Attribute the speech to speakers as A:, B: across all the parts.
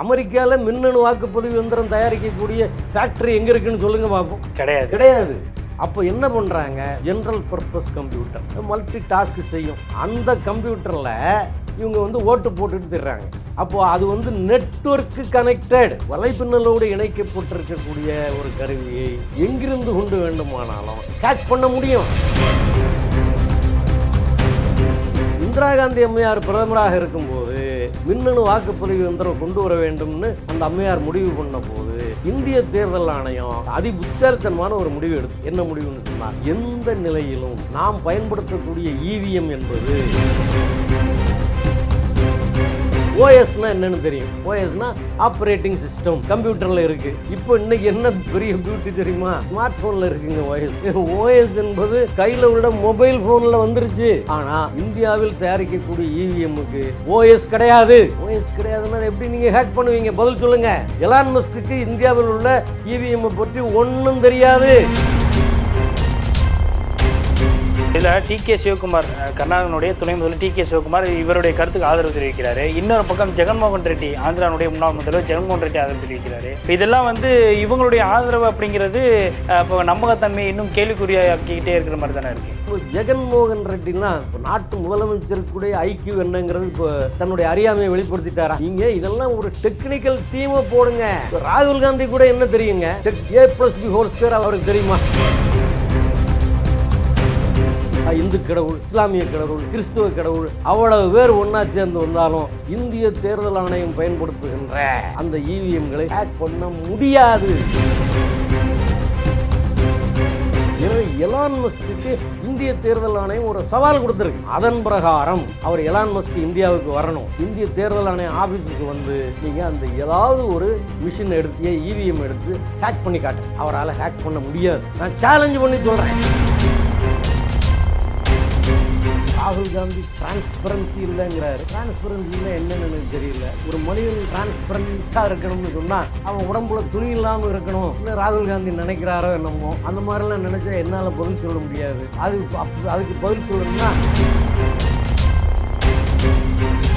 A: அமெரிக்காவில் மின்னணு வாக்குப்பதிவு எந்திரம் தயாரிக்கக்கூடிய ஃபேக்டரி எங்கே இருக்குன்னு சொல்லுங்க பார்ப்போம்
B: கிடையாது.
A: கிடையாது. அப்போ என்ன பண்ணுறாங்க general purpose computer multi task செய்யும். அந்த கம்ப்யூட்டரில் இவங்க வந்து ஓட்டு போட்டுட்டு தர்றாங்க. அப்போ அது வந்து நெட்வொர்க்கு கனெக்டட் வலைப்பின்னலோடு இணைக்கப்பட்டிருக்கக்கூடிய ஒரு கருவியை எங்கிருந்து கொண்டு வேண்டுமானாலும் ஹேக் பண்ண முடியும். இந்திரா காந்தி அம்மையார் பிரதமராக இருக்கும்போது மின்னணு வாக்குப்பதிவு எந்திரம் கொண்டு வர வேண்டும்னு அந்த அம்மையார் முடிவு பண்ண போது இந்திய தேர்தல் ஆணையம் அதி புத்தாலித்தனமான ஒரு முடிவு எடுத்து என்ன முடிவுன்னு சொன்னால் எந்த நிலையிலும் நாம் பயன்படுத்தக்கூடிய இவிஎம் என்பது ஓஎஸ்னா என்னன்னு தெரியும். ஓஎஸ்னா ஆப்ரேட்டிங் சிஸ்டம் கம்ப்யூட்டர்ல இருக்கு. இப்போ இன்னைக்கு என்ன பெரிய பியூட்டி தெரியுமா? ஸ்மார்ட் போன்ல இருக்குங்க ஓஎஸ். ஓஎஸ் என்பது கையில உள்ள மொபைல் போன்ல வந்துருச்சு. ஆனா இந்தியாவில் தயாரிக்கக்கூடிய E இவிஎம்முக்கு ஓஎஸ் கிடையாது. ஓஎஸ் கிடையாதுன்னா எப்படி நீங்க ஹேக் பண்ணுவீங்க? பதில் சொல்லுங்க. எலான் மஸ்க்கு இந்தியாவில் உள்ள இவிஎம் பற்றி ஒன்றும் தெரியாது.
B: இதில் டி கே சிவகுமார் கர்நாடகனுடைய துணை முதல்வர் டி கே சிவகுமார் இவருடைய கருத்துக்கு ஆதரவு தெரிவிக்கிறார். இன்னொரு பக்கம் ஜெகன்மோகன் ரெட்டி ஆந்திராவுடைய முன்னாள் முதல்வர் ஜெகன்மோகன் ரெட்டி ஆதரவு தெரிவிக்கிறார். இதெல்லாம் வந்து இவங்களுடைய ஆதரவு அப்படிங்கிறது இப்போ நம்பகத்தன்மை இன்னும் கேள்விக்குறியாக்கிக்கிட்டே இருக்கிற மாதிரி தானே இருக்கு.
A: இப்போ ஜெகன்மோகன் ரெட்டினா இப்போ நாட்டு முதலமைச்சருக்குடைய ஐக்கியூ என்னங்கிறது இப்போ தன்னுடைய அறியாமையை வெளிப்படுத்திட்டாரா? நீங்க இதெல்லாம் ஒரு டெக்னிக்கல் டீமை போடுங்க. ராகுல் காந்தி கூட என்ன தெரியுங்க? A plus B whole square அவருக்கு தெரியுமா? இந்து கடவுள் இஸ்லாமிய கடவுள் கிறிஸ்துவ கடவுள் அவ்வளவு பேர் ஒன்னா சேர்ந்து வந்தாலும் இந்திய தேர்தல் ஆணையம் பயன்படுத்துகின்ற அந்த இவிஎம்களை ஹேக் பண்ண முடியாது. எனவே எலான் மஸ்க்கு இந்திய தேர்தல் ஆணையம் ஒரு சவால் கொடுத்துருக்கு. அதன் பிரகாரம் அவர் எலான் மஸ்க் இந்தியாவுக்கு வரணும். இந்திய தேர்தல் ஆணையம் ஆபீஸுக்கு வந்து நீங்க அந்த ஏதாவது ஒரு மிஷின் எடுத்து இவிஎம் எடுத்து ஹேக் பண்ணி காட்டு. அவரால் ஹேக் பண்ண முடியாது. நான் சேலஞ்சு பண்ணி சொல்றேன். ராகுல் காந்தி டிரான்ஸ்பரன்சி இல்லைங்கிறாரு. டிரான்ஸ்பரன்சின்னா என்னன்னு எனக்கு தெரியல. ஒரு மனிதன் டிரான்ஸ்பரண்டாக இருக்கணும்னு சொன்னால் அவன் உடம்புல துணி இல்லாமல் இருக்கணும். இல்லை ராகுல் காந்தி நினைக்கிறாரோ என்னமோ அந்த மாதிரிலாம் நினைச்சா என்னால் பதில் சொல்ல முடியாது. அது அதுக்கு பதில் சொல்லணும்னா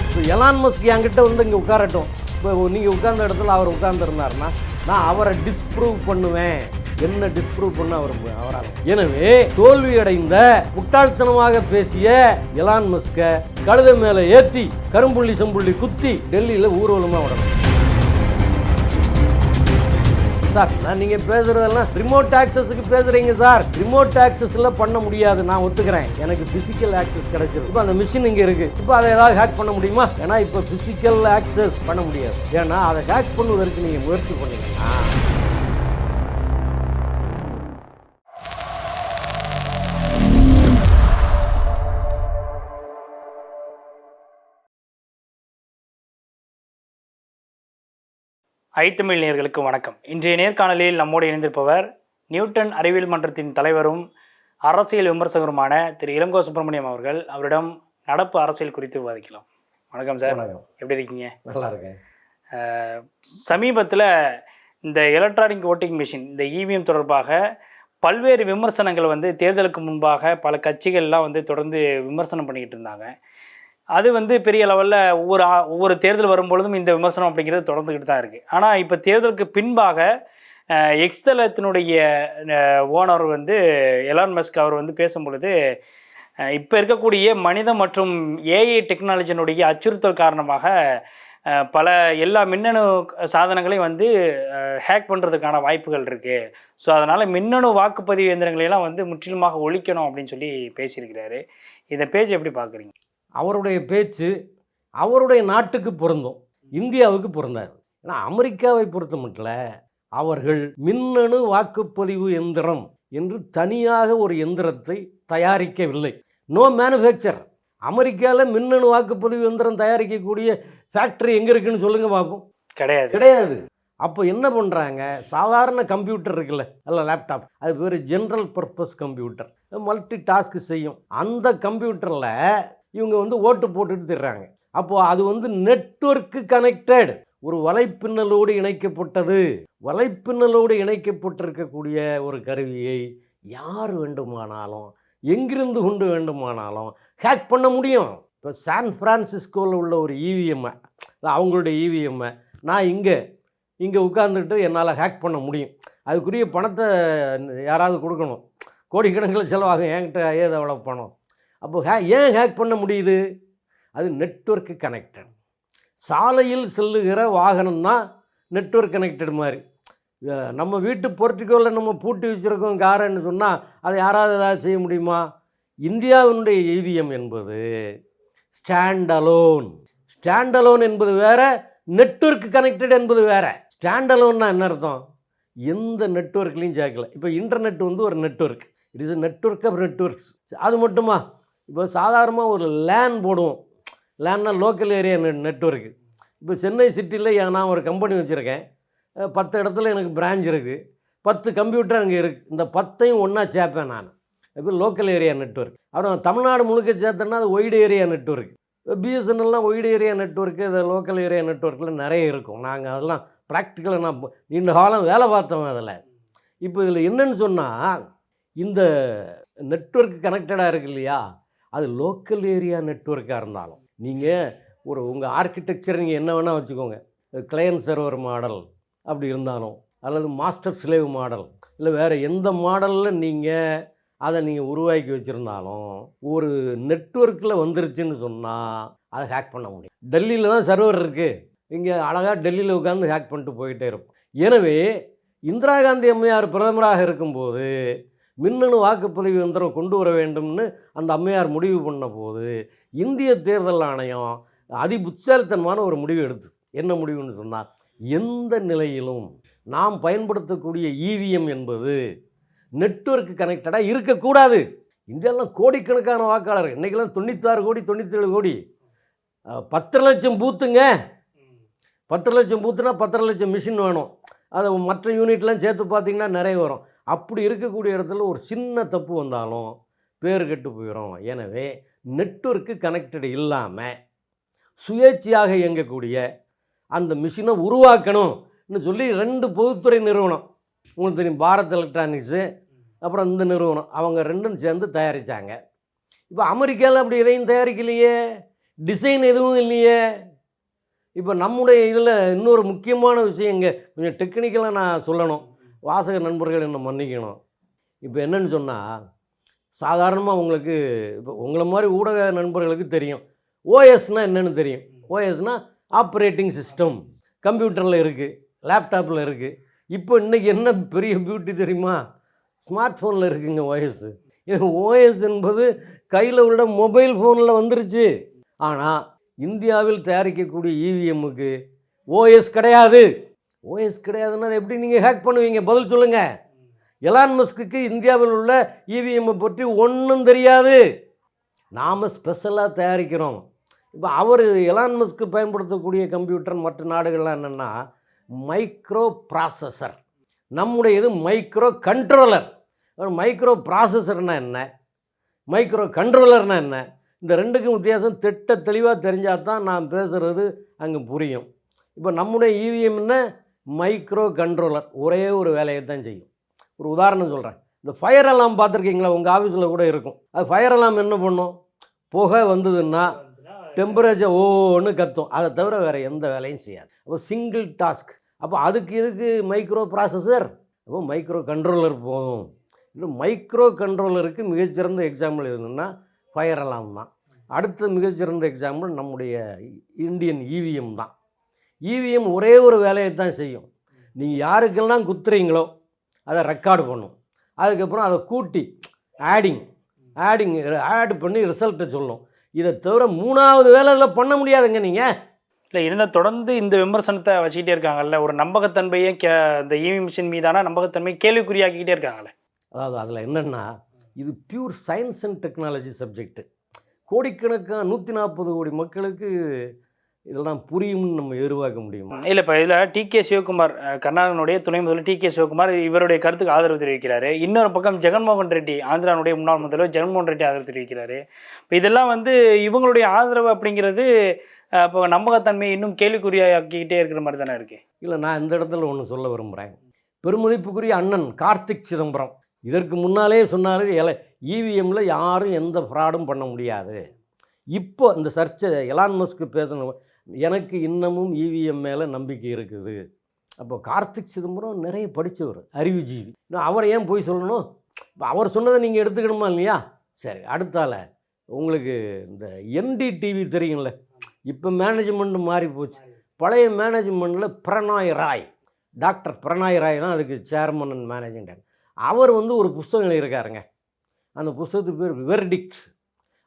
A: இப்போ எலான் மஸ்க் என்கிட்ட வந்து இங்கே உட்காரட்டும். இப்போ நீங்கள் உட்கார்ந்த இடத்துல அவர் உட்கார்ந்துருந்தாருன்னா நான் அவரை டிஸ்ப்ரூவ் பண்ணுவேன். என்ன டிஸ்ப்ரூவ் பண்ண அவர் அவரால் எனவே தோல்வி அடைந்த முட்டாள்தனமாக பேசிய எலான் மஸ்க கழுத மேலே ஏற்றி கரும்புள்ளி செம்புள்ளி குத்தி டெல்லியில் ஊர்வலமாக விடணும் சார் நான் நீங்க பேசுறதெல்லாம் ரிமோட் ஆக்சஸுக்கு பேசுறீங்க சார். ரிமோட் ஆக்சஸில் பண்ண முடியாது நான் ஒத்துக்கிறேன். எனக்கு பிசிக்கல் ஆக்சஸ் கிடைச்சிருக்கு. இப்போ அந்த மிஷின் இங்க இருக்கு. இப்போ அதை ஏதாவது ஹேக் பண்ண முடியுமா? ஏன்னா இப்போ பிசிக்கல் ஆக்சஸ் பண்ண முடியாது. ஏன்னா அதை ஹேக் பண்ணுவதற்கு நீங்க முயற்சி பண்ணீங்கன்னா
B: ஐத்தமிழ் நேயர்களுக்கு வணக்கம். இன்றைய நேர்காணலில் நம்மோடு இணைந்திருப்பவர் நியூட்டன் அறிவியல் மன்றத்தின் தலைவரும் அரசியல் விமர்சகருமான திரு இளங்கோ சுப்பிரமணியம் அவர்கள். அவரிடம் நடப்பு அரசியல் குறித்து விவாதிக்கலாம். வணக்கம் சார்.
A: வணக்கம்.
B: எப்படி இருக்கீங்க?
A: நல்லா இருக்கேன்.
B: சமீபத்தில் இந்த எலக்ட்ரானிக் ஓட்டிங் மிஷின் இந்த இவிஎம் தொடர்பாக பல்வேறு விமர்சனங்கள் வந்து தேர்தலுக்கு முன்பாக பல கட்சிகள்லாம் வந்து தொடர்ந்து விமர்சனம் பண்ணிக்கிட்டு இருந்தாங்க. அது வந்து பெரிய லெவலில் ஒவ்வொரு ஒவ்வொரு தேர்தல் வரும்பொழுதும் இந்த விமர்சனம் அப்படிங்கிறது தொடர்ந்துக்கிட்டு தான் இருக்குது ஆனால் இப்போ தேர்தலுக்கு பின்பாக எக்ஸ்தலத்தினுடைய எக்ஸ் தளத்தினுடைய ஓனர் வந்து எலான் மஸ்க் அவர் வந்து பேசும்பொழுது இப்போ இருக்கக்கூடிய மனித மற்றும் ஏஐ டெக்னாலஜினுடைய அச்சுறுத்தல் காரணமாக பல எல்லா மின்னணு சாதனங்களையும் வந்து ஹேக் பண்ணுறதுக்கான வாய்ப்புகள் இருக்குது ஸோ அதனால் மின்னணு வாக்குப்பதிவு இயந்திரங்களையெல்லாம் வந்து முற்றிலுமாக ஒழிக்கணும் அப்படின்னு சொல்லி பேசியிருக்கிறாரு. இந்த பேஜ் எப்படி பார்க்குறீங்க
A: அவருடைய பேச்சு அவருடைய நாட்டுக்கு பொருந்தும் இந்தியாவுக்கு பொருந்தாது. ஏன்னா அமெரிக்காவை பொறுத்த மட்டும் அவர்கள் மின்னணு வாக்குப்பதிவு எந்திரம் என்று தனியாக ஒரு எந்திரத்தை தயாரிக்கவில்லை. நோ மேனுஃபேக்சர் அமெரிக்காவில் மின்னணு வாக்குப்பதிவு எந்திரம் தயாரிக்கக்கூடிய ஃபேக்டரி எங்கே இருக்குன்னு சொல்லுங்க பார்ப்போம்
B: கிடையாது.
A: கிடையாது. அப்போ என்ன பண்ணுறாங்க சாதாரண கம்ப்யூட்டர் இருக்குல்ல அல்ல லேப்டாப் அது பேர் general purpose computer multi task செய்யும். அந்த கம்ப்யூட்டரில் இவங்க வந்து ஓட்டு போட்டுட்டு தர்றாங்க. அப்போது அது வந்து நெட்வொர்க்கு கனெக்டட் ஒரு வலைப்பின்னலோடு இணைக்கப்பட்டது. வலைப்பின்னலோடு இணைக்கப்பட்டிருக்கக்கூடிய ஒரு கருவியை யார் வேண்டுமானாலும் எங்கிருந்து கொண்டு வேண்டுமானாலும் ஹேக் பண்ண முடியும். இப்போ சான் ஃப்ரான்சிஸ்கோவில் உள்ள ஒரு E இவிஎம்மை அவங்களுடைய E இவிஎம்மை நான் இங்கே இங்கே உட்காந்துட்டு என்னால் ஹேக் பண்ண முடியும். அதுக்குரிய பணத்தை யாராவது கொடுக்கணும். கோடிக்கணக்கில் செலவாகும். என்கிட்ட ஏது அவ்வளோ பணம்? அப்போ ஹே ஏன் ஹேக் பண்ண முடியுது? அது நெட்ஒர்க்கு கனெக்டட் சாலையில் செல்லுகிற வாகனம் தான் நெட்வொர்க் கனெக்டட் மாதிரி. நம்ம வீட்டு போர்ட்டிக்கோவில் நம்ம பூட்டி வச்சுருக்கோம் காரன்னு சொன்னால் அதை யாராவது ஏதாவது செய்ய முடியுமா? இந்தியாவினுடைய இவிஎம் என்பது ஸ்டாண்ட் அலோன் ஸ்டாண்ட் அலோன் என்பது வேறு நெட்வொர்க் கனெக்டட் என்பது வேறு. ஸ்டாண்ட் அலோன்னா என்ன அர்த்தம்? எந்த நெட்ஒர்க்லையும் சேர்க்கல. இப்போ இன்டர்நெட் வந்து ஒரு network it is network of networks அது மட்டுமா? இப்போ சாதாரணமாக ஒரு லேன் போடுவோம். லேன்னா லோக்கல் ஏரியா நெட் நெட்வொர்க்கு இப்போ சென்னை சிட்டியில் நான் ஒரு கம்பெனி வச்சுருக்கேன். பத்து இடத்துல எனக்கு பிரான்ச் இருக்குது பத்து கம்ப்யூட்டர் அங்கே இருக்குது இந்த பத்தையும் ஒன்றா சேர்ப்பேன் நான். இப்போ லோக்கல் ஏரியா நெட்வொர்க் அப்புறம் தமிழ்நாடு முழுக்க சேர்த்தேன்னா அது ஒய்டு ஏரியா நெட்வொர்க் பிஎஸ்என்எல்லாம் ஒய்டு ஏரியா நெட்வொர்க்கு இந்த லோக்கல் ஏரியா நெட்ஒர்க்கில் நிறைய இருக்கும். நாங்கள் அதெல்லாம் ப்ராக்டிக்கலாக நான் நீண்ட காலம் வேலை பார்த்தோம் அதில். இப்போ இதில் என்னன்னு சொன்னால் இந்த நெட்ஒர்க் கனெக்டடாக இருக்கு இல்லையா? அது லோக்கல் ஏரியா நெட்ஒர்க்காக இருந்தாலும். நீங்கள் ஒரு உங்கள் ஆர்கிடெக்சர் நீங்கள் என்ன வேணால் வச்சுக்கோங்க. கிளையன் சர்வர் மாடல் அப்படி இருந்தாலும் அல்லது மாஸ்டர் ஸ்லேவ் மாடல் இல்லை வேறு எந்த மாடலில் நீங்கள் அதை நீங்கள் உருவாக்கி வச்சுருந்தாலும் ஒரு நெட்வொர்க்கில் வந்துருச்சுன்னு சொன்னால் அதை ஹேக் பண்ண முடியும். டெல்லியில் தான் சர்வர் இருக்குது இங்கே அழகாக டெல்லியில் உட்காந்து ஹேக் பண்ணிட்டு போயிட்டே இருக்கும். எனவே இந்திரா காந்தி அம்மையார் பிரதமராக இருக்கும்போது மின்னணு வாக்குப்பதிவு இயந்திரம் கொண்டு வர வேண்டும்னு அந்த அம்மையார் முடிவு பண்ண போது இந்திய தேர்தல் ஆணையம் அதிபுட்சாலித்தனமான ஒரு முடிவு எடுத்து என்ன முடிவுன்னு சொன்னால் எந்த நிலையிலும் நாம் பயன்படுத்தக்கூடிய இவிஎம் என்பது நெட்வொர்க் கனெக்டடாக இருக்கக்கூடாது. இந்தியாவில் கோடிக்கணக்கான வாக்காளர் இன்றைக்கெல்லாம் தொண்ணூத்தாறு கோடி தொண்ணூற்றேழு கோடி. அஹ், பத்தரை லட்சம் பூத்துங்க. பத்தரை லட்சம் பூத்துனா பத்தரை லட்சம் மிஷின் வேணும். அதை மற்ற யூனிட்லாம் சேர்த்து பார்த்தீங்கன்னா நிறைய வரும். அப்படி இருக்கக்கூடிய இடத்துல ஒரு சின்ன தப்பு வந்தாலும் பேர் கெட்டு போயிடும் எனவே நெட்வொர்க்கு கனெக்டடு இல்லாமல் சுயேட்சையாக இயங்கக்கூடிய அந்த மிஷினை உருவாக்கணும்னு சொல்லி ரெண்டு பொதுத்துறை நிறுவனம் உங்களுக்கு தெரியும் பாரத் எலக்ட்ரானிக்ஸு அப்புறம் இந்த நிறுவனம் அவங்க ரெண்டும் சேர்ந்து தயாரித்தாங்க இப்போ அமெரிக்காவில் அப்படி எதையும் தயாரிக்கலையே? டிசைன் எதுவும் இல்லையே? இப்போ நம்முடைய இதில் இன்னொரு முக்கியமான விஷயங்க கொஞ்சம் டெக்னிக்கலாக நான் சொல்லணும். வாசக நண்பர்கள் என்ன மன்னிக்கணும். இப்போ என்னன்னு சொன்னால் சாதாரணமாக உங்களுக்கு இப்போ உங்களை மாதிரி ஊடக நண்பர்களுக்கு தெரியும். ஓஎஸ்னால் என்னென்னு தெரியும். ஓஎஸ்னால் ஆப்ரேட்டிங் சிஸ்டம் கம்ப்யூட்டரில் இருக்குது லேப்டாப்பில் இருக்குது இப்போ இன்றைக்கி என்ன பெரிய பியூட்டி தெரியுமா? ஸ்மார்ட் ஃபோனில் இருக்குங்க ஓஎஸ் ஓஎஸ் என்பது கையில் உள்ள மொபைல் ஃபோனில் வந்துருச்சு. ஆனால் இந்தியாவில் தயாரிக்கக்கூடிய இவிஎம்முக்கு ஓஎஸ் கிடையாது. ஓஎஸ் கிடையாதுன்னா எப்படி நீங்கள் ஹேக் பண்ணுவீங்க? பதில் சொல்லுங்கள் எலான் மஸ்க்கு இந்தியாவில் உள்ள இவிஎம்மை பற்றி ஒன்றும் தெரியாது. நாம் ஸ்பெஷலாக தயாரிக்கிறோம். இப்போ அவர் எலான் மஸ்க்கு பயன்படுத்தக்கூடிய கம்ப்யூட்டர் மற்ற நாடுகள்லாம் என்னென்னா மைக்ரோ ப்ராசஸர் நம்முடையது மைக்ரோ கண்ட்ரோலர் மைக்ரோ ப்ராசஸர்னால் என்ன? மைக்ரோ கண்ட்ரோலர்னால் என்ன? இந்த ரெண்டுக்கும் வித்தியாசம் திட்ட தெளிவாக தெரிஞ்சால் தான் நான் பேசுகிறது அங்கே புரியும். இப்போ நம்முடைய இவிஎம்னா மைக்ரோ கண்ட்ரோலர் ஒரே ஒரு வேலையை தான் செய்யும். ஒரு உதாரணம் சொல்கிறேன் இந்த ஃபயர் அலாம் பார்த்துருக்கீங்களா? உங்கள் ஆஃபீஸில் கூட இருக்கும். அது ஃபயர் அலாம் என்ன பண்ணும்? புகை வந்ததுன்னா டெம்பரேச்சர் ஓன்னு கத்தும். அதை தவிர வேறு எந்த வேலையும் செய்யாது. அப்போ சிங்கிள் டாஸ்க் அப்போ அதுக்கு எதுக்கு மைக்ரோ ப்ராசஸர் அப்போ மைக்ரோ கண்ட்ரோலர் போதும் இல்லை மைக்ரோ கண்ட்ரோலருக்கு மிகச்சிறந்த எக்ஸாம்பிள் எதுன்னா ஃபயர் அலாம் தான். அடுத்த மிகச்சிறந்த எக்ஸாம்பிள் நம்முடைய இந்தியன் இவிஎம் தான். இவிஎம் ஒரே ஒரு வேலையை தான் செய்யும். நீங்கள் யாருக்கெல்லாம் குத்துறீங்களோ அதை ரெக்கார்டு பண்ணும். அதுக்கப்புறம் அதை கூட்டி ஆடிங் ஆடிங் ஆட் பண்ணி ரிசல்ட்டை சொல்லும். இதை தவிர மூணாவது வேலை இதில் பண்ண முடியாதுங்க நீங்கள்
B: இல்லை இருந்தால் தொடர்ந்து இந்த விமர்சனத்தை வச்சுக்கிட்டே இருக்காங்கல்ல ஒரு நம்பகத்தன்மையை கே இந்த இவி மிஷின் மீதான நம்பகத்தன்மை கேள்விக்குறியாக்கிக்கிட்டே இருக்காங்களே.
A: அதாவது அதில் என்னென்னா இது pure science and technology subject கோடிக்கணக்கான நூற்றி நாற்பது கோடி மக்களுக்கு இதெல்லாம் புரியும்னு நம்ம எதிர்பார்க்க முடியுமா?
B: இல்லை இப்போ இதில் டி கே சிவகுமார் கர்நாடகனுடைய துணை முதல்வர் டி கே சிவகுமார் இவருடைய கருத்துக்கு ஆதரவு தெரிவிக்கிறாரு. இன்னொரு பக்கம் ஜெகன்மோகன் ரெட்டி ஆந்திரானுடைய முன்னாள் முதல்வர் ஜெகன்மோகன் ரெட்டி ஆதரவு தெரிவிக்கிறாரு. இப்போ இதெல்லாம் வந்து இவங்களுடைய ஆதரவு அப்படிங்கிறது இப்போ நம்பகத்தன்மையை இன்னும் கேள்விக்குறியாக்கிக்கிட்டே இருக்கிற மாதிரி தானே இருக்கு?
A: இல்லை நான் இந்த இடத்துல ஒன்று சொல்ல விரும்புகிறேன் பெருமதிப்புக்குரிய அண்ணன் கார்த்திக் சிதம்பரம் இதற்கு முன்னாலே சொன்னார் எல இவிஎம்மில் யாரும் எந்த ஃப்ராடும் பண்ண முடியாது. இப்போ இந்த சர்ச்சை எலான் மஸ்க்கு பேசின எனக்கு இன்னமும் இவிஎம் மேலே நம்பிக்கை இருக்குது. அப்போ கார்த்திக் சிதம்பரம் நிறைய படித்தவர் அறிவுஜீவி. இன்னும் அவரை ஏன் போய் சொல்லணும்? இப்போ அவர் சொன்னதை நீங்கள் எடுத்துக்கணுமா இல்லையா? சரி அடுத்தால உங்களுக்கு இந்த என்டிடிவி தெரியுங்கள இப்போ மேனேஜ்மெண்ட் மாறி போச்சு. பழைய மேனேஜ்மெண்ட்டில் பிரணாய் ராய். டாக்டர் பிரணாய் ராய் தான் அதுக்கு சேர்மன் அண்ட் மேனேஜிங் டைரக்டர் அவர் வந்து ஒரு புஸ்தகம் எழுதியிருக்காருங்க. அந்த புஸ்தகத்துக்கு பேர் வெர்டிக்ட்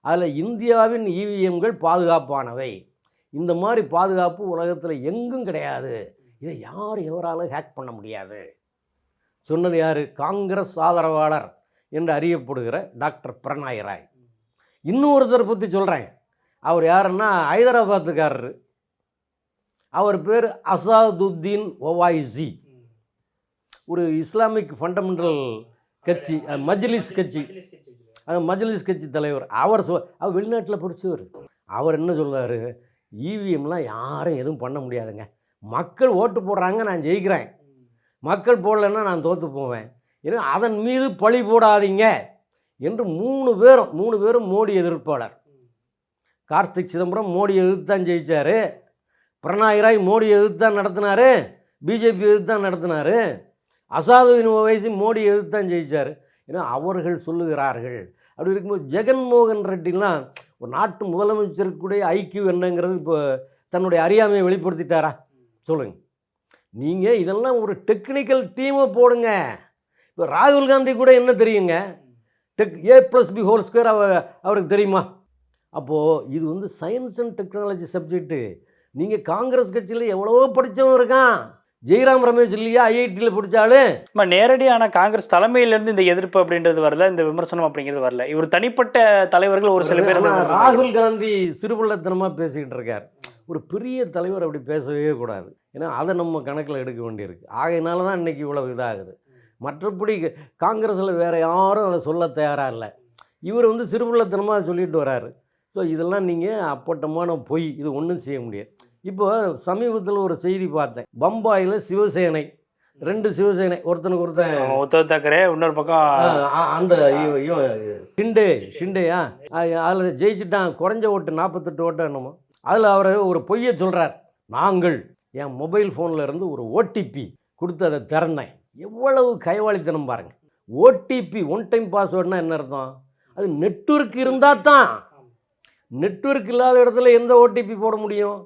A: அதில் இந்தியாவின் இவிஎம்கள் பாதுகாப்பானவை. இந்த மாதிரி பாதுகாப்பு உலகத்தில் எங்கும் கிடையாது. இதை யார் எவராலும் ஹேக் பண்ண முடியாது? சொன்னது யார்? காங்கிரஸ் ஆதரவாளர் என்று அறியப்படுகிற டாக்டர் பிரணாய் ராய். இன்னொருத்தர் பற்றி சொல்கிறேன் அவர் யாருன்னா ஹைதராபாத்துக்காரர். அவர் பேர் அசாதுத்தீன் ஒவாய்சி ஒரு இஸ்லாமிக் ஃபண்டமெண்டல் கட்சி மஜ்லிஸ் கட்சி. அது மஜ்லிஸ் கட்சி தலைவர். அவர் சொ அவர் வெளிநாட்டில் பிடிச்சவர். அவர் என்ன சொல்றாரு? இவிஎம்லாம் யாரும் எதுவும் பண்ண முடியாதுங்க. மக்கள் ஓட்டு போடுறாங்க நான் ஜெயிக்கிறேன். மக்கள் போடலைன்னா நான் தோற்று போவேன். ஏன்னா அதன் மீது பழி போடாதீங்க என்று மூணு பேரும் மூணு பேரும் மோடி எதிர்ப்பாளர். கார்த்திக் சிதம்பரம் மோடி எதிர்த்து தான் ஜெயித்தார் பிரணாயிராய் மோடி எதிர்த்து தான் நடத்தினாரு. பிஜேபி எதிர்த்து தான் நடத்தினாரு. அசாதுவின் வயசு மோடி எதிர்த்து தான் ஜெயித்தார் ஏன்னா அவர்கள் சொல்லுகிறார்கள். அப்படி இருக்கும்போது ஜெகன்மோகன் ரெட்டிலாம் ஒரு நாட்டு முதலமைச்சருக்குடைய ஐக்கியூ என்னங்கிறது இப்போ தன்னுடைய அறியாமையை வெளிப்படுத்திட்டாரா? சொல்லுங்க. நீங்கள் இதெல்லாம் ஒரு டெக்னிக்கல் டீமை போடுங்க. இப்போ ராகுல் காந்தி கூட என்ன தெரியுங்க? Tech A plus B whole square அவ அவருக்கு தெரியுமா? அப்போது இது வந்து சயின்ஸ் அண்ட் டெக்னாலஜி சப்ஜெக்ட்டு நீங்கள் காங்கிரஸ் கட்சியில் எவ்வளவோ படித்தவன் இருக்கான். ஜெய்ராம் ரமேஷ் இல்லையா? ஐஐடியில் படித்தாலும்
B: நம்ம நேரடியான காங்கிரஸ் தலைமையிலேருந்து இந்த எதிர்ப்பு அப்படின்றது வரல இந்த விமர்சனம் அப்படிங்கிறது வரல. இவர் தனிப்பட்ட தலைவர்கள் ஒரு சில பேர்
A: ராகுல் காந்தி சிறுபள்ளத்தனமாக பேசிக்கிட்டு இருக்கார். ஒரு பெரிய தலைவர் அப்படி பேசவே கூடாது. ஏன்னா அதை நம்ம கணக்கில் எடுக்க வேண்டியிருக்கு. ஆகையினால தான் இன்னைக்கு இவ்வளவு இதாகுது. மற்றபடி காங்கிரஸில் வேற யாரும் அதை சொல்ல தயாராக இல்லை. இவர் வந்து சிறுபள்ளத்தனமாக சொல்லிட்டு வராரு. ஸோ இதெல்லாம் நீங்கள் அப்பட்டமான பொய். இது ஒன்றும் செய்ய முடியாது. இப்போ சமீபத்தில் ஒரு செய்தி பார்த்தேன். பம்பாயில் சிவசேனை. ரெண்டு சிவசேனை. ஒருத்தனுக்கு ஒருத்தன்.
B: உத்தவ் தாக்கரே இன்னொரு பக்கம்
A: அந்த ஷிண்டே ஷிண்டேயா அதில் ஜெயிச்சிட்டான். குறைஞ்ச ஓட்டு நாற்பத்தெட்டு ஓட்டு என்னமோ. அதில் அவர் ஒரு பொய்யை சொல்கிறார் நாங்கள் என் மொபைல் ஃபோனில் இருந்து ஒரு ஓடிபி கொடுத்து அதை திறந்தேன். எவ்வளவு கைவாளித்தனம் பாருங்க. ஓடிபி ஒன் டைம் பாஸ்வேர்டுனா என்ன அர்த்தம்? அது நெட்வொர்க் இருந்தால் தான். நெட்வொர்க் இல்லாத இடத்துல எந்த ஓடிபி போட முடியும்?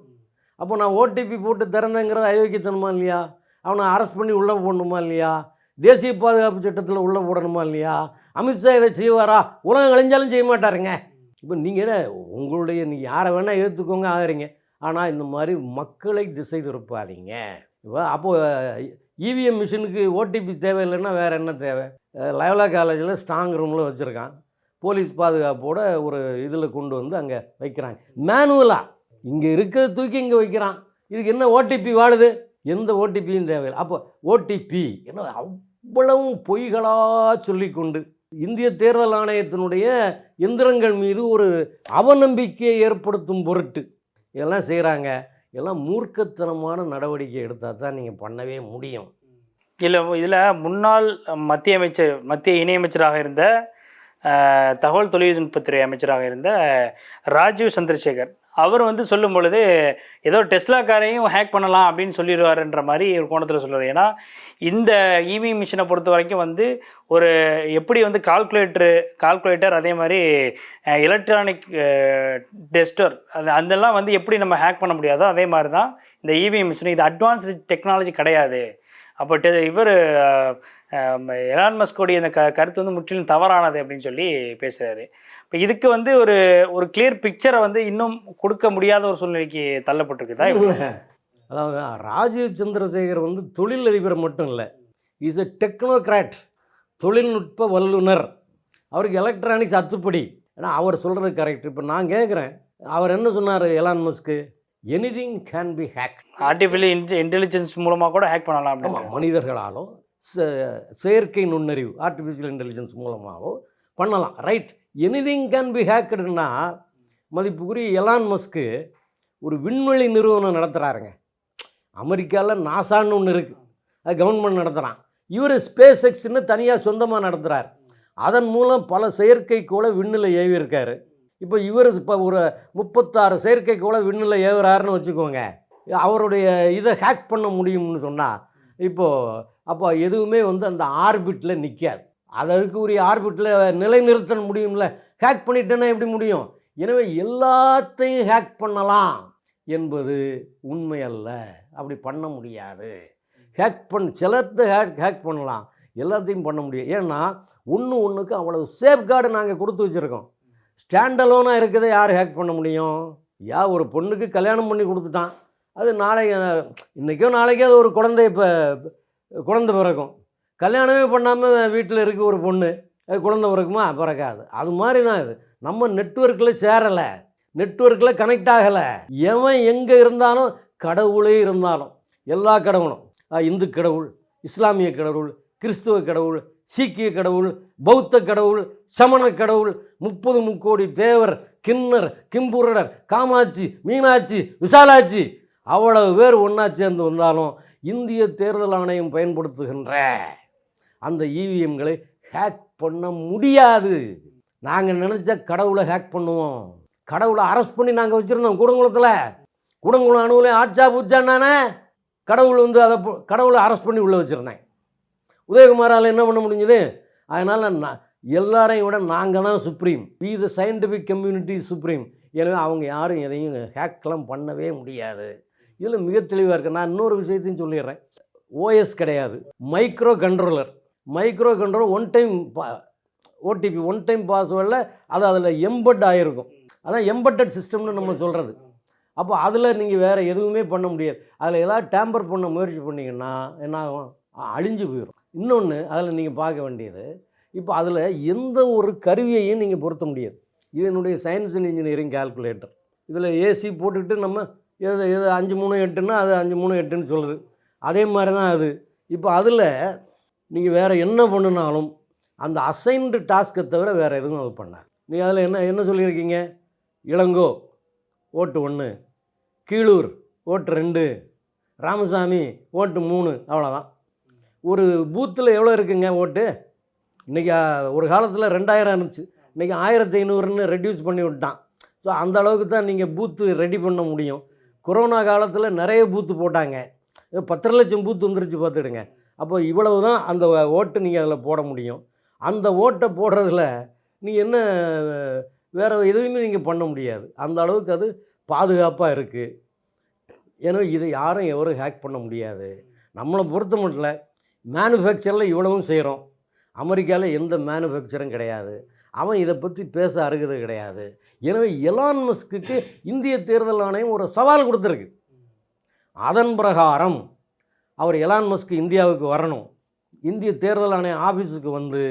A: அப்போ நான் ஓடிபி போட்டு திறந்தேங்கிறது அயோக்கியத்தனமா இல்லையா? அவனை அரெஸ்ட் பண்ணி உள்ளே போடணுமா இல்லையா? தேசிய பாதுகாப்பு சட்டத்தில் உள்ளே போடணுமா இல்லையா? அமித்ஷா இதை செய்வாரா? உலகம் அழிஞ்சாலும் செய்ய மாட்டாருங்க. இப்போ நீங்கள் உங்களுடைய நீங்கள் யாரை வேணால் ஏற்றுக்கோங்க ஆகிறீங்க. ஆனால் இந்த மாதிரி மக்களை திசை திருப்பாதீங்க. இப்போ அப்போது இவிஎம் மிஷினுக்கு ஓடிபி தேவையில்லைன்னா வேறு என்ன தேவை? லயோலா காலேஜில் ஸ்ட்ராங் ரூமில் வச்சுருக்கான். போலீஸ் பாதுகாப்போட ஒரு இதில் கொண்டு வந்து அங்கே வைக்கிறாங்க. மேனுவலாக இங்கே இருக்கிறத தூக்கி இங்கே வைக்கிறான். இதுக்கு என்ன ஓடிபி வாழுது? எந்த ஓடிபியும் தேவையில்லை. அப்போ ஓடிபி என்ன அவ்வளவும் பொய்களாக சொல்லிக்கொண்டு இந்திய தேர்தல் ஆணையத்தினுடைய எந்திரங்கள் மீது ஒரு அவநம்பிக்கையை ஏற்படுத்தும் பொருட்டு இதெல்லாம் செய்கிறாங்க எல்லாம் மூர்க்கத்தனமான நடவடிக்கை எடுத்தால் தான் நீங்கள் பண்ணவே முடியும்.
B: இல்லை இதில் முன்னாள் மத்திய அமைச்சர் மத்திய இணையமைச்சராக இருந்த தகவல் தொழில்நுட்பத்துறை அமைச்சராக இருந்த ராஜீவ் சந்திரசேகர் அவர் வந்து சொல்லும் பொழுது ஏதோ டெஸ்லா காரையும் ஹேக் பண்ணலாம் அப்படின்னு சொல்லிடுவாருன்ற மாதிரி ஒரு கோணத்தில் சொல்லுவார் ஏன்னா இந்த இவி மிஷினை பொறுத்த வரைக்கும் வந்து ஒரு எப்படி வந்து கால்குலேட்டரு கால்குலேட்டர் அதே மாதிரி எலக்ட்ரானிக் டெஸ்டர் அது அதெல்லாம் வந்து எப்படி நம்ம ஹேக் பண்ண முடியாதோ அதே மாதிரி தான் இந்த இவி மிஷின் இது அட்வான்ஸ்டு டெக்னாலஜி கிடையாது. அப்போ டெ இவர் எலான் மஸ்கோடைய இந்த க கருத்து வந்து முற்றிலும் தவறானது அப்படின்னு சொல்லி பேசுகிறாரு இப்போ இதுக்கு வந்து ஒரு ஒரு கிளியர் பிக்சரை வந்து இன்னும் கொடுக்க முடியாத ஒரு சூழ்நிலைக்கு தள்ளப்பட்டிருக்குதா?
A: அதாவது ராஜீவ் சந்திரசேகர் வந்து தொழிலதிபர் மட்டும் இல்லை. இஸ் எ டெக்னோக்ராட் தொழில்நுட்ப வல்லுனர் அவருக்கு எலக்ட்ரானிக்ஸ் அத்துப்படி. ஏன்னா அவர் சொல்கிறது கரெக்ட் இப்போ நான் கேட்குறேன் அவர் என்ன சொன்னார் Elon Musk anything can be hack
B: artificial இன்டெ intelligence மூலமாக கூட ஹேக் பண்ணலாம் அப்படின்னு.
A: மனிதர்களாலோ செ- செயற்கை நுண்ணறிவு ஆர்டிஃபிஷியல் இன்டெலிஜென்ஸ் மூலமாகவோ பண்ணலாம். ரைட் எனிதிங் கேன் பி ஹேக்கடுன்னா மதிப்புக்குரிய எலான் மஸ்க்கு ஒரு விண்வெளி நிறுவனம் நடத்துகிறாருங்க அமெரிக்காவில் நாசான்னு ஒன்று இருக்குது அது கவர்மெண்ட் நடத்துகிறான் இவர் ஸ்பேஸ் எக்ஸ்னு தனியாக சொந்தமாக நடத்துகிறார் அதன் மூலம் பல செயற்கைக்கோளை விண்ணில் ஏவியிருக்கார். இப்போ இவர் இப்போ ஒரு முப்பத்தாறு செயற்கைக்கோளை விண்ணில் ஏவுறாருன்னு வச்சுக்கோங்க. அவருடைய இதை ஹேக் பண்ண முடியும்னு சொன்னால் இப்போது அப்போ எதுவுமே வந்து அந்த ஆர்பிட்டில் நிற்காது அதற்கு உரிய ஆர்பிட்டில் நிலைநிறுத்த முடியும்ல? ஹேக் பண்ணிட்டேன்னா எப்படி முடியும்? எனவே எல்லாத்தையும் ஹேக் பண்ணலாம் என்பது உண்மை அல்ல. அப்படி பண்ண முடியாது. ஹேக் பண்ண சிலத்தை ஹேக் ஹேக் பண்ணலாம். எல்லாத்தையும் பண்ண முடியும். ஏன்னா ஒன்று ஒன்றுக்கு அவ்வளவு சேஃப்கார்டு நாங்கள் கொடுத்து வச்சுருக்கோம். ஸ்டாண்டலோனாக இருக்கிறத யார் ஹேக் பண்ண முடியும்? யா ஒரு பொண்ணுக்கு கல்யாணம் பண்ணி கொடுத்துட்டான். அது நாளைக்கு இன்றைக்கோ நாளைக்கோ அது ஒரு குழந்தை இப்போ குழந்தை பிறக்கும். கல்யாணமே பண்ணாமல் வீட்டில் இருக்க ஒரு பொண்ணு அது குழந்தை பிறக்குமா? பிறக்காது. அது மாதிரி தான் இது. நம்ம நெட்வொர்க்கில் சேரலை. நெட்வொர்க்கில் கனெக்ட் ஆகலை. எவன் எங்கே இருந்தாலும் கடவுளே இருந்தாலும் எல்லா கடவுளும் இந்து கடவுள் இஸ்லாமிய கடவுள் கிறிஸ்துவ கடவுள் சீக்கிய கடவுள் பௌத்த கடவுள் சமண கடவுள் முப்பது முக்கோடி தேவர் கிண்ணர் கிம்புரடர் காமாட்சி மீனாட்சி விசாலாட்சி அவ்வளவு பேர் ஒன்றா சேர்ந்து வந்தாலும் இந்திய தேர்தல் ஆணையம் பயன்படுத்துகின்ற அந்த இவிஎம்களை ஹேக் பண்ண முடியாது. நாங்கள் நினச்ச கடவுளை ஹேக் பண்ணுவோம். கடவுளை அரெஸ்ட் பண்ணி நாங்கள் வச்சுருந்தோம் கூடங்குளத்தில். கூடங்குளம் அணுவில் ஆச்சா பூச்சான்னானே கடவுள் வந்து அதை கடவுளை அரெஸ்ட் பண்ணி உள்ளே வச்சுருந்தேன். உதயகுமாரால் என்ன பண்ண முடிஞ்சது? அதனால் நான் எல்லாரையும் விட நாங்கள் தான் supreme we the scientific community supreme எனவே அவங்க யாரும் எதையும் ஹேக்லாம் பண்ணவே முடியாது. இதில் மிக தெளிவாக இருக்குது நான் இன்னொரு விஷயத்தையும் சொல்லிடுறேன். ஓஎஸ் கிடையாது. Micro controller micro controller one time OTP one time பாஸ்வேர்டில் அது அதில் எம்பட் ஆகிருக்கும் அதான் எம்பட்டட் சிஸ்டம்னு நம்ம சொல்கிறது அப்போ அதில் நீங்கள் வேறு எதுவுமே பண்ண முடியாது. அதில் ஏதாவது டேம்பர் பண்ண முயற்சி பண்ணிங்கன்னா என்ன ஆகும்? அழிஞ்சு போயிடும் இன்னொன்று அதில் நீங்கள் பார்க்க வேண்டியது இப்போ அதில் எந்த ஒரு கருவியையும் நீங்கள் பொருத்த முடியாது. இதனுடைய சயின்ஸ் அண்ட் இன்ஜினியரிங் கால்குலேட்டர் இதில் ஏசி போட்டுக்கிட்டு நம்ம எது எது அஞ்சு மூணு எட்டுன்னா அது அஞ்சு மூணு எட்டுன்னு சொல்லுது. அதே மாதிரி தான் அது. இப்போ அதில் நீங்கள் வேறு என்ன பண்ணினாலும் அந்த அசைன்டு டாஸ்க்கை தவிர வேறு எதுவும் அது பண்ண. நீங்கள் அதில் என்ன என்ன சொல்லியிருக்கீங்க? இளங்கோ ஓட்டு ஒன்று கீழூர் ஓட்டு ரெண்டு. ராமசாமி ஓட்டு மூணு. அவ்வளோதான் ஒரு பூத்தில் எவ்வளோ இருக்குங்க ஓட்டு? இன்றைக்கி ஒரு காலத்தில் ரெண்டாயிரம் இருந்துச்சு. இன்றைக்கி ஆயிரத்தி ஐநூறுன்னு ரெடியூஸ் பண்ணி விட்டான். ஸோ அந்த அளவுக்கு தான் நீங்கள் பூத்து ரெடி பண்ண முடியும். கொரோனா காலத்தில் நிறைய பூத்து போட்டாங்க. பத்தரை லட்சம் பூத்து வந்துருச்சு பார்த்துடுங்க. அப்போ இவ்வளவு தான் அந்த ஓட்டு நீங்கள் அதில் போட முடியும். அந்த ஓட்டை போடுறதுல நீங்கள் என்ன வேறு எதுவுமே நீங்கள் பண்ண முடியாது. அந்த அளவுக்கு அது பாதுகாப்பாக இருக்குது ஏன்னா இதை யாரும் எவரும் ஹேக் பண்ண முடியாது. நம்மளை பொறுத்த மட்டும் மேனுஃபேக்சரில் இவ்வளவும் செய்கிறோம் அமெரிக்காவில் எந்த மேனுஃபேக்சரும் கிடையாது. அவன் இதை பற்றி பேச அருகது கிடையாது. எனவே எலான் மஸ்க்கு இந்திய தேர்தல் ஆணையம் ஒரு சவால் கொடுத்துருக்கு. அதன் பிரகாரம் அவர் எலான் மஸ்க் இந்தியாவுக்கு வரணும். இந்திய தேர்தல் ஆணைய ஆஃபீஸுக்கு வந்து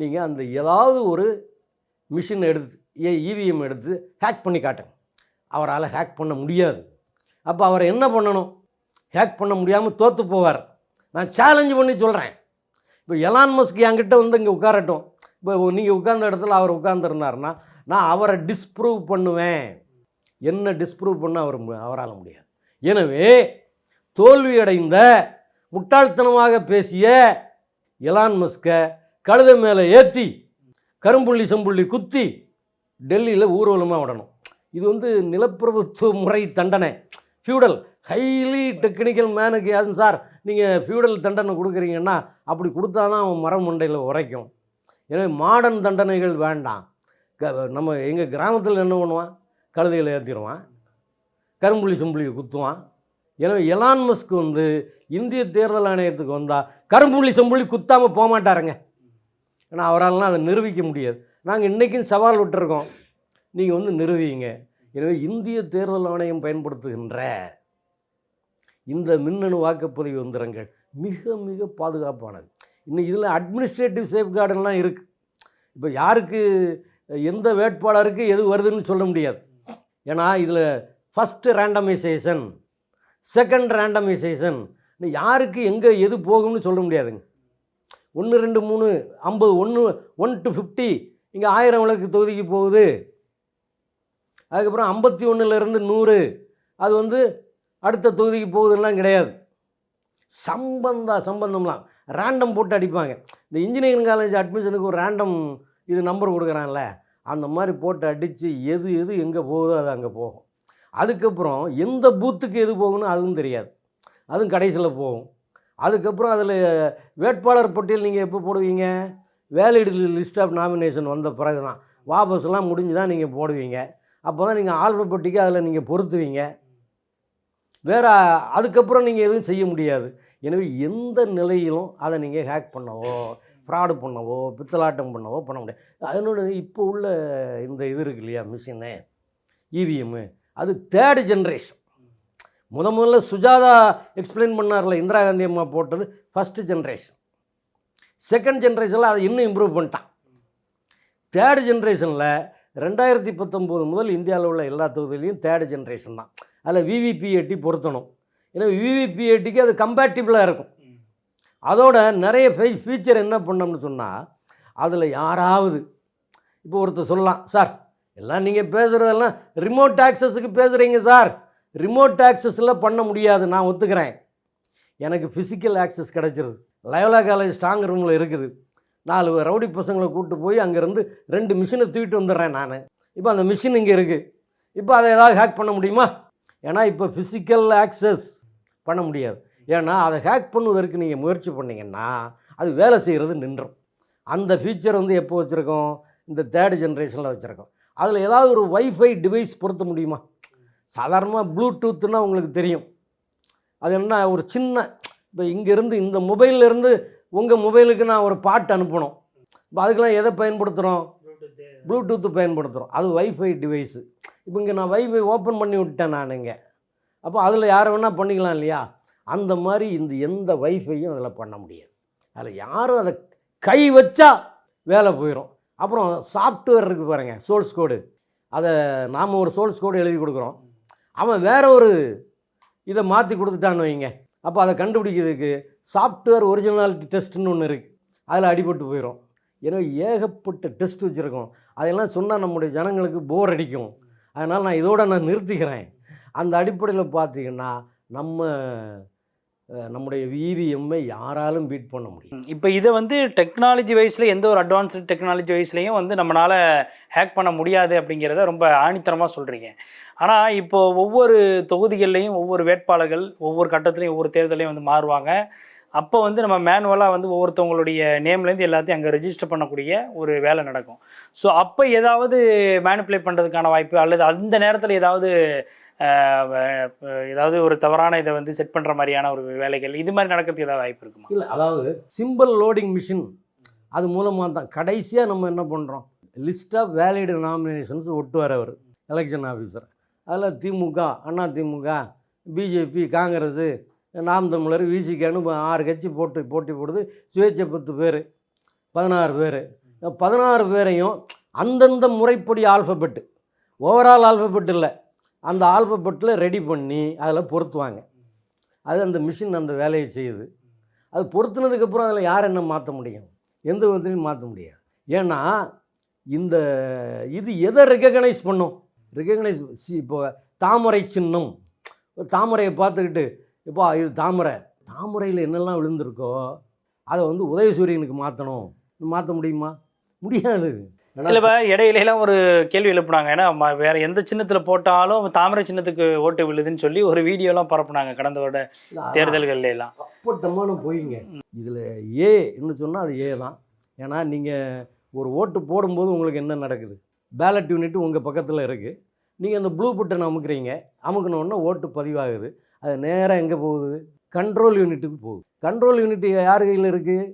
A: நீங்கள் அந்த ஏதாவது ஒரு மிஷின் எடுத்து ஏ இவிஎம் எடுத்து ஹேக் பண்ணி காட்டுங்க. அவரால் ஹேக் பண்ண முடியாது. அப்போ அவர் என்ன பண்ணணும்? ஹேக் பண்ண முடியாமல் தோற்று போவார். நான் சேலஞ்சு பண்ணி சொல்கிறேன் இப்போ எலான் மஸ்க் என்கிட்ட வந்து இங்கே உட்காரட்டும். இப்போ நீங்கள் உட்கார்ந்த இடத்துல அவர் உட்கார்ந்துருந்தாருன்னா நான் அவரை டிஸ்ப்ரூவ் பண்ணுவேன். என்ன டிஸ்ப்ரூவ் பண்ண அவர் அவரால் முடியாது. எனவே தோல்வியடைந்த முட்டாள்தனமாக பேசிய எலான் மஸ்கை கழுத மேலே ஏற்றி கரும்புள்ளி செம்புள்ளி குத்தி டெல்லியில் ஊர்வலமாக விடணும். இது வந்து நிலப்பிரபுத்துவ முறை தண்டனை. ஃபியூடல் ஹைலி டெக்னிக்கல் மேனுக்கு யாரும் சார்? நீங்கள் ஃபியூடல் தண்டனை கொடுக்குறீங்கன்னா அப்படி கொடுத்தா தான் அவன் மரம் மண்டையில் உரைக்கும். எனவே மாடர்ன் தண்டனைகள் வேண்டாம். க நம்ம எங்கள் கிராமத்தில் என்ன பண்ணுவான்? கழுதையில் ஏற்றிடுவான் கரும்புள்ளி சும்புலியை குத்துவான். எனவே எலான் மஸ்க் வந்து இந்திய தேர்தல் ஆணையத்துக்கு வந்தால் கரும்புள்ளி செம்புள்ளி குத்தாமல் போக மாட்டாருங்க. ஏன்னா அவரால்லாம் அதை நிரூபிக்க முடியாது. நாங்கள் இன்றைக்கும் சவால் விட்டுருக்கோம். நீங்கள் வந்து நிறுவிங்க எனவே இந்திய தேர்தல் ஆணையம் பயன்படுத்துகின்ற இந்த மின்னணு வாக்குப்பதிவு எந்திரங்கள் மிக மிக பாதுகாப்பானது. இன்னும் இதில் அட்மினிஸ்ட்ரேட்டிவ் சேஃப்கார்டெல்லாம் இருக்குது இப்போ யாருக்கு எந்த வேட்பாளருக்கு எது வருதுன்னு சொல்ல முடியாது. ஏன்னா இதில் ஃபஸ்ட்டு ரேண்டமைசேஷன் செகண்ட் ரேண்டமைசேஷன் யாருக்கு எங்கே எது போகும்னு சொல்ல முடியாதுங்க. ஒன்று ரெண்டு மூணு ஐம்பது ஒன்று ஒன் டு ஃபிஃப்டி இங்கே ஆயிரம் விளக்கு தொகுதிக்கு போகுது. அதுக்கப்புறம் ஐம்பத்தி ஒன்றுலேருந்து நூறு அது வந்து அடுத்த தொகுதிக்கு போகுதுலாம் கிடையாது. சம்பந்தா சம்பந்தம்லாம் ரேண்டம் போட்டு அடிப்பாங்க. இந்த இன்ஜினியரிங் காலேஜ் அட்மிஷனுக்கு ஒரு ரேண்டம் இது நம்பர் கொடுக்குறான்ல. அந்த மாதிரி போட்டு அடித்து எது எது எங்கே போகுதோ அது அங்கே போகும். அதுக்கப்புறம் எந்த பூத்துக்கு எது போகணும் அதுவும் தெரியாது. அதுவும் கடைசியில் போகும். அதுக்கப்புறம் அதில் வேட்பாளர் பட்டியல் நீங்கள் எப்போ போடுவீங்க? வேலிடு லிஸ்ட் ஆஃப் நாமினேஷன் வந்த பிறகு தான் வாபஸ்லாம் முடிஞ்சு தான் நீங்கள் போடுவீங்க. அப்போ தான் நீங்கள் ஆல்பம் பட்டிக்கு அதில் நீங்கள் பொருத்துவீங்க. வேறு அதுக்கப்புறம் நீங்கள் எதுவும் செய்ய முடியாது. எனவே எந்த நிலையிலும் அதை நீங்கள் ஹேக் பண்ணவோ ஃப்ராடு பண்ணவோ பித்தலாட்டம் பண்ணவோ பண்ண முடியாது. அதனோட இப்போ உள்ள இந்த இது இருக்கு இல்லையா மிஷினு இவிஎம்மு. அது தேர்டு ஜென்ரேஷன் முத முதல்ல சுஜாதா எக்ஸ்பிளைன் பண்ணார்ல இந்திரா காந்தி அம்மா போட்டது ஃபஸ்ட்டு ஜென்ரேஷன் செகண்ட் ஜென்ரேஷனில் அதை இன்னும் இம்ப்ரூவ் பண்ணிட்டான். தேர்டு ஜென்ரேஷனில் ரெண்டாயிரத்தி பத்தொம்போது முதல் இந்தியாவில் உள்ள எல்லா தொகுதியிலையும் தேர்டு ஜென்ரேஷன் தான். அதில் விவிபிஏடி பொருத்தணும். ஏன்னா விவிபிஏடிக்கு அது கம்பேட்டிபிளாக இருக்கும். அதோட நிறைய ஃபீச்சர் என்ன பண்ணோம்னு சொன்னால் அதில் யாராவது இப்போ ஒருத்தர் சொல்லலாம் சார் எல்லாம் நீங்கள் பேசுகிறதெல்லாம் ரிமோட் ஆக்சஸுக்கு பேசுகிறீங்க சார். ரிமோட் ஆக்சஸில் பண்ண முடியாது நான் ஒத்துக்கிறேன். எனக்கு ஃபிசிக்கல் ஆக்சஸ் கிடச்சிருது. லயோலா காலேஜ் ஸ்ட்ராங் ரூமில் இருக்குது. நாலு ரவுடி பசங்களை கூப்பிட்டு போய் அங்கேருந்து ரெண்டு மிஷினை தூக்கிட்டு வந்துடுறேன் நான். இப்போ அந்த மிஷின் இங்கே இருக்குது இப்போ அதை ஏதாவது ஹேக் பண்ண முடியுமா? ஏன்னா இப்போ ஃபிசிக்கல் ஆக்சஸ் பண்ண முடியாது. ஏன்னா அதை ஹேக் பண்ணுவதற்கு நீங்கள் முயற்சி பண்ணீங்கன்னா அது வேலை செய்கிறது நின்றும். அந்த ஃபீச்சர் வந்து எப்போ வச்சுருக்கோம்? இந்த தேர்டு ஜென்ரேஷனில் வச்சுருக்கோம். அதில் ஏதாவது ஒரு வைஃபை டிவைஸ் பொருத்த முடியுமா? சாதாரணமாக ப்ளூடூத்துன்னா உங்களுக்கு தெரியும். அது என்ன ஒரு சின்ன இப்போ இங்கேருந்து இந்த மொபைல்லேருந்து உங்கள் மொபைலுக்கு நான் ஒரு பாட்டு அனுப்பணும். இப்போ அதுக்கெல்லாம் எதை பயன்படுத்துகிறோம் ப்ளூடூத்து பயன்படுத்துகிறோம் அது வைஃபை டிவைஸு இப்போ இங்கே நான் வைஃபை ஓப்பன் பண்ணி விட்டேன் நான் இங்கே. அப்போ அதில் யாரை வேணால் பண்ணிக்கலாம் இல்லையா? அந்த மாதிரி இந்த எந்த வைஃபையும் அதில் பண்ண முடியாது. அதில் யாரும் அதை கை வச்சா வேலை போயிடும் அப்புறம் சாஃப்ட்வேர் இருக்குது பாருங்கள் சோர்ஸ் கோடு அதை நாம் ஒரு சோர்ஸ் கோடு எழுதி கொடுக்குறோம். அவன் வேற ஒரு இதை மாற்றி கொடுத்துட்டான்னு வைங்க. அப்போ அதை கண்டுபிடிக்கிறதுக்கு சாஃப்ட்வேர் ஒரிஜினாலிட்டி டெஸ்ட்டுன்னு ஒன்று இருக்குது அதில் அடிபட்டு போயிடும் ஏன்னா ஏகப்பட்ட டெஸ்ட் வச்சுருக்கோம். அதெல்லாம் சொன்னால் நம்முடைய ஜனங்களுக்கு போர் அடிக்கும். அதனால் நான் இதோட நான் நிறுத்திக்கிறேன். அந்த அடிப்படையில் பார்த்தீங்கன்னா நம்ம நம்முடைய விவிஎம்மை யாராலும் பீட் பண்ண முடியும்.
B: இப்போ இதை வந்து டெக்னாலஜி வைஸில் எந்த ஒரு அட்வான்ஸ்டு டெக்னாலஜி வைஸ்லையும் வந்து நம்மளால் ஹேக் பண்ண முடியாது அப்படிங்கிறத ரொம்ப ஆணித்தரமாக சொல்கிறீங்க ஆனால் இப்போ ஒவ்வொரு தொகுதிகள்லையும் ஒவ்வொரு வேட்பாளர்கள் ஒவ்வொரு கட்டத்துலையும் ஒவ்வொரு தேர்தலையும் வந்து மாறுவாங்க. அப்போ வந்து நம்ம மேனுவலாக வந்து ஒவ்வொருத்தவங்களுடைய நேம்லேருந்து எல்லாத்தையும் அங்கே ரிஜிஸ்டர் பண்ணக்கூடிய ஒரு வேலை நடக்கும். ஸோ அப்போ ஏதாவது மேனிப்புலேட் பண்ணுறதுக்கான வாய்ப்பு அல்லது அந்த நேரத்தில் ஏதாவது ஏதாவது ஒரு தவறான இதை வந்து செட் பண்ணுற மாதிரியான ஒரு வேலைகள் இது மாதிரி நடக்கிறதுக்கு ஏதாவது வாய்ப்பு இருக்குமா?
A: இல்லை அதாவது சிம்பிள் லோடிங் மிஷின் அது மூலமாக தான். கடைசியாக நம்ம என்ன பண்ணுறோம் லிஸ்ட் ஆஃப் வேலிடு நாமினேஷன்ஸ் ஒட்டுவார் அவர் எலெக்ஷன் ஆஃபீஸர் அதில் திமுக அண்ணா திமுக பிஜேபி காங்கிரஸ் நாம் தமிழர் விசிகேன்னு ஆறு கட்சி போட்டு போட்டி போடுது. சுயேட்சை பத்து பேர் பதினாறு பேர். பதினாறு பேரையும் அந்தந்த முறைப்படி ஆல்ஃபபெட்டு ஓவரால் ஆல்ஃபபெட் இல்லை. அந்த ஆல்ஃபபெட்டில் ரெடி பண்ணி அதில் பொருத்துவாங்க. அது அந்த மிஷின் அந்த வேலையை செய்யுது. அது பொருத்துனதுக்கப்புறம் அதில் யார் என்ன மாற்ற முடியும்? எந்த விதத்துலையும் மாற்ற முடியாது. ஏன்னா இந்த இது எதை ரெக்கக்னைஸ் பண்ணும்? ரெக்கக்னைஸ் இப்போ தாமரை சின்னம். தாமரையை பார்த்துக்கிட்டு இப்போ இது தாமரை. தாமரையில் என்னெல்லாம் விழுந்திருக்கோ அதை வந்து உதயசூரியனுக்கு மாற்றணும். மாற்ற முடியுமா? முடியாது.
B: சில இடையிலாம் ஒரு கேள்வி எழுப்புனாங்க. ஏன்னா வேற எந்த சின்னத்தில் போட்டாலும் தாமரை சின்னத்துக்கு ஓட்டு விழுதுன்னு சொல்லி ஒரு வீடியோலாம் பரப்புனாங்க கடந்த வருட தேர்தல்கள்ல எல்லாம்
A: அப்பட்டமான பொய்ங்க. இதில் ஏ என்ன சொன்னால் அது ஏ தான். ஏன்னா நீங்கள் ஒரு ஓட்டு போடும்போது உங்களுக்கு என்ன நடக்குது? பேலட் யூனிட் உங்கள் பக்கத்தில் இருக்குது நீங்கள் அந்த ப்ளூ பட்டன் அமுக்குறீங்க. அமுக்கின உடனே ஓட்டு பதிவாகுது. அது நேராக எங்கே போகுது? கண்ட்ரோல் யூனிட்டுக்கு போகுது. கண்ட்ரோல் யூனிட் யார் கையில் இருக்குது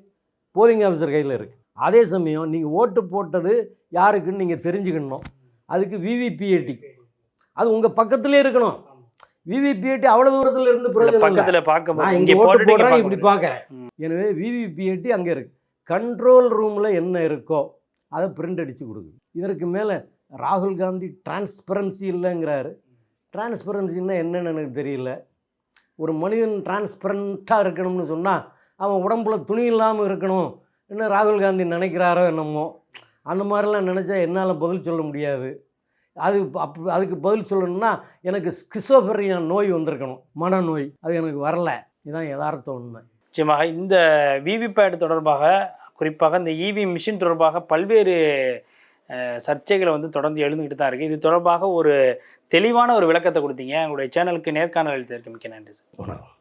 A: போலிங் ஆஃபீஸர் கையில் இருக்குது அதே சமயம் நீங்கள் ஓட்டு போட்டது யாருக்குன்னு நீங்கள் தெரிஞ்சுக்கணும். அதுக்கு விவிபிஏடி அது உங்கள் பக்கத்திலே இருக்கணும். விவிபிஏடி அவ்வளோ தூரத்தில் இருந்து.
B: பக்கத்துல பார்க்க இங்க பார்க்க
A: இப்படி. பார்க்குறேன். எனவே விவிபிஏடி அங்கே இருக்கு. கண்ட்ரோல் ரூமில் என்ன இருக்கோ அதை பிரிண்ட் அடித்து கொடுக்குது இதற்கு மேலே ராகுல் காந்தி டிரான்ஸ்பரன்சி இல்லைங்கிறாரு. டிரான்ஸ்பரன்சின்னா என்னன்னு எனக்கு தெரியல. ஒரு மனிதன் டிரான்ஸ்பரண்ட்டாக இருக்கணும்னு சொன்னால் அவன் உடம்புல துணி இல்லாமல் இருக்கணும். என்ன ராகுல் காந்தி நினைக்கிறாரோ என்னமோ அந்த மாதிரிலாம் நினச்சா என்னால் பதில் சொல்ல முடியாது. அது அப் அதுக்கு பதில் சொல்லணும்னா எனக்கு ஸ்கிசோஃபெரியா நோய் வந்திருக்கணும். மனநோய். அது எனக்கு வரல. இதுதான் யதார்த்த உண்மை.
B: நிச்சயமாக இந்த விவிபேட் தொடர்பாக குறிப்பாக இந்த இவி மிஷின் தொடர்பாக பல்வேறு சர்ச்சைகளை வந்து தொடர்ந்து எழுந்துக்கிட்டு தான் இருக்குது இது தொடர்பாக ஒரு தெளிவான ஒரு விளக்கத்தை கொடுத்தீங்க. உங்களுடைய சேனலுக்கு நேர்காணல் அளித்ததற்கு மிக்க நன்றி சார்
A: வணக்கம்.